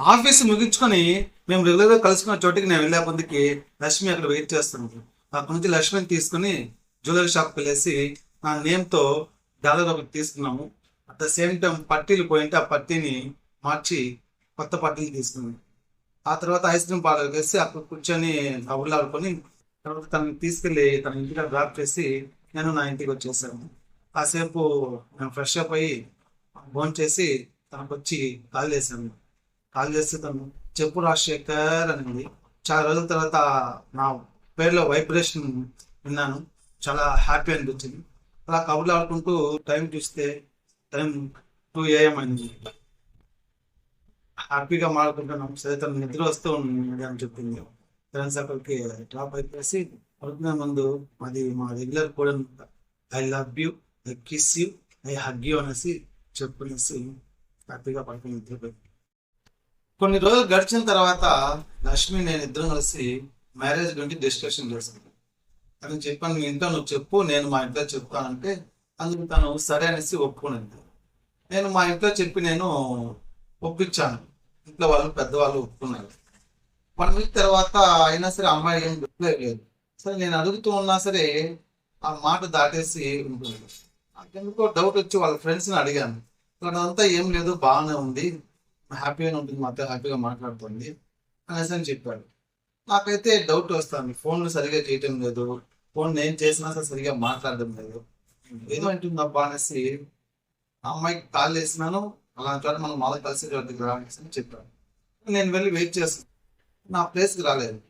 Office ముగించుకొని మేము రెగ్యులర్గా కలుసుకున్న చోటికి నేను వెళ్ళే ముందుకి లక్ష్మి అక్కడ వెయిట్ చేస్తుంది. అక్కడ నుంచి లక్ష్మిని తీసుకుని జ్యువెలరీ షాప్కి వెళ్ళేసి నా నేమ్తో డాలర్ ఒకటి తీసుకున్నాము. అట్ ద సేమ్ టైం పట్టీలు పోయింటే ఆ పట్టీని మార్చి కొత్త పట్టీలు తీసుకుంది ఆ తర్వాత ఐస్ క్రీమ్ పార్లర్కి వేసి అక్కడ కూర్చొని కబుర్లు ఆడుకొని తర్వాత తనని తీసుకెళ్ళి తన ఇంటికి డ్రాప్ చేసి నేను నా ఇంటికి వచ్చేసాను కాసేపు నేను ఫ్రెష్ అప్ అయ్యి ఫోన్ చేసి తనకు వచ్చి కాల్ చేశాను కాల్ చేస్తే తను చెప్పు రాజశేఖర్ అనింది. చాలా రోజుల తర్వాత నా పేరులో వైబ్రేషన్ విన్నాను. చాలా హ్యాపీ అనిపించింది. అలా కబుర్లు ఆడుకుంటూ టైం చూస్తే టైం టూ ఏఎం అయింది. హ్యాపీగా మాడుకుంటున్నాం సరే తను నిద్ర వస్తూ ఉంది అని చెప్పింది. ఫ్రెండ్స్ అక్కడికి డ్రాప్ అయిపోయేసి పడుకునే ముందు మాది మా రెగ్యులర్ కూడా I love you I kiss you I hug you అనేసి చెప్పుకునేసి హ్యాపీగా పడుకుని నిద్రపోయి. కొన్ని రోజులు గడిచిన తర్వాత లక్ష్మి నేను ఇద్దరం కలిసి మ్యారేజ్ గురించి డిస్కషన్ చేశాను తను చెప్పాను మీ ఇంట్లో నువ్వు చెప్పు నేను మా ఇంట్లో చెప్తానంటే అందుకు తను సరే అనేసి ఒప్పుకునేది. నేను మా ఇంట్లో చెప్పి నేను ఒప్పించాను. ఇంట్లో వాళ్ళు పెద్దవాళ్ళు ఒప్పుకున్నారు. వన్ వీక్ తర్వాత అయినా సరే అమ్మాయి ఏం రిప్లై లేదు. సరే నేను అడుగుతూ ఉన్నా సరే ఆ మాట దాటేసి ఉంటుంది. నాకెందుకో డౌట్ వచ్చి వాళ్ళ ఫ్రెండ్స్ని అడిగాను. ఇక్కడ అంతా ఏం లేదు బాగానే ఉంది. హ్యాపీగానే ఉంటుంది మాతో హ్యాపీగా మాట్లాడుతుంది అనేసి అని చెప్పాడు. నాకైతే డౌట్ వస్తుంది ఫోన్లు సరిగా చేయటం లేదు ఫోన్ నేను చేసినా సరే సరిగా మాట్లాడడం లేదు. ఏదో అంటుందబ్బా అనేసి ఆ అమ్మాయికి కాల్ చేసినాను అలా చోట మనం మళ్ళీ కలిసి చోటికి అని చెప్పాడు. నేను వెళ్ళి వెయిట్ చేస్తాను నా ప్లేస్కి రాలేదు.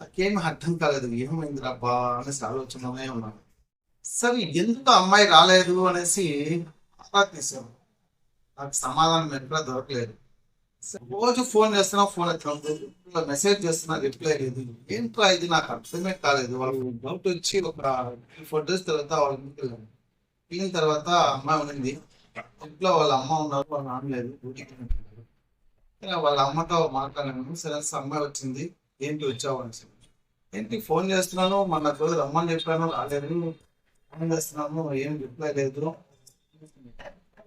నాకేమి అర్థం కాలేదు ఏమైంది రాబ్బా అనేసి ఆలోచనలోనే ఉన్నాను సరే ఎందుకు అమ్మాయి రాలేదు అనేసి ఆరా తీసాను నాకు సమాధానం ఎక్కడ దొరకలేదు. రోజు ఫోన్ చేస్తున్నా ఫోన్ ఎట్లా మెసేజ్ చేస్తున్నా రిప్లై లేదు. ఏంట్రా ఇది? నాకు అర్థమే కాలేదు. వాళ్ళు డౌట్ వచ్చి ఒక ఫోర్ డేస్ తర్వాత వాళ్ళ ఇంటికి వెళ్ళాను వెళ్ళిన తర్వాత అమ్మాయి ఉండింది ఇంట్లో వాళ్ళ అమ్మ ఉన్నారు వాళ్ళ నాన్న లేదు డ్యూటీకి వాళ్ళ అమ్మతో మాట్లాడాను. సరే అమ్మాయి వచ్చింది. ఏంటి వచ్చావు అని ఏంటి ఫోన్ చేస్తున్నాను మన రోజు రమ్మని చెప్పాను రాలేదు. ఫోన్ చేస్తున్నాను ఏం రిప్లై లేదు.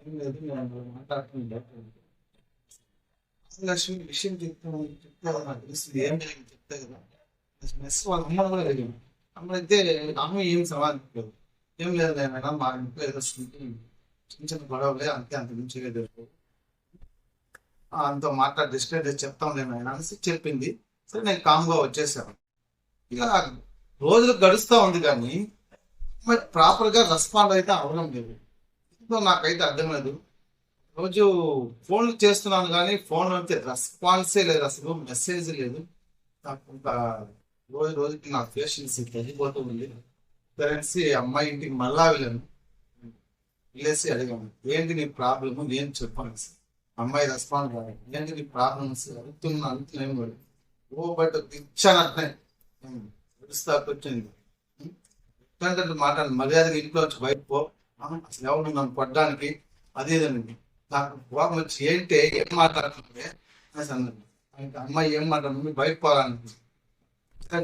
ఏం లేదు మాట్లాడుతుంది లక్ష్మి విషయం చెప్తాను చెప్తే నాకు తెలుస్తుంది ఏం చెప్తే కదా మెస్ వాళ్ళ అమ్మ కూడా అడిగాను అమ్మ అయితే ఆమె ఏం సమాధానం ఏం లేదు మేడం మా ఇంట్లో ఏదో చిన్న చిన్న గొడవలే అంతే అంత మించి లేదు అంత మాట్లాడి డిస్కస్ చేసి చెప్తాంలే మేడం అనేసి చెప్పింది సరే నేను కామ్గా వచ్చేసాను ఇలా రోజులు గడుస్తూ ఉంది కానీ మరి ప్రాపర్గా రెస్పాండ్ అయితే అవ్వడం లేదు నాకైతే అర్థం లేదు రోజు ఫోన్లు చేస్తున్నాను కానీ ఫోన్ అయితే రెస్పాన్సే లేదు అసలు మెసేజ్ లేదు. నాకు రోజు రోజుకి నా పేషెన్స్ తగ్గిపోతూ ఉంది. పేరెంట్స్ అమ్మాయి ఇంటికి మళ్ళా వెళ్ళాను. వెళ్ళేసి అడిగాను ఏంటి నీ ప్రాబ్లమ్? నేను చెప్పాను సార్. అమ్మాయి రెస్పాండ్ కాదు ఏంటి నీ ప్రాబ్లమ్స్ అడుగుతున్నా అడుగుతున్నాం కూడా ఓ బట్ ఇచ్చానట్నే విడుస్తా వచ్చింది ఎట్లాంటి మర్యాదగా ఇంట్లో వచ్చి బయట అసలు ఎవరు నన్ను పడ్డానికి అదేదండి నాకు కోపం వచ్చి ఏంటి? ఏం మాట్లాడుతుంది అనేసి అన్నది ఇంకా అమ్మాయి ఏం మాట్లాడుతుంది బయట పోవాలని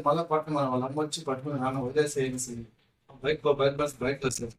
మళ్ళీ పట్టుకున్నాను వాళ్ళ అమ్మ వచ్చి పట్టుకుని నాన్న వదిలేసేసి బైక్ బయట బస్ బయట వచ్చేది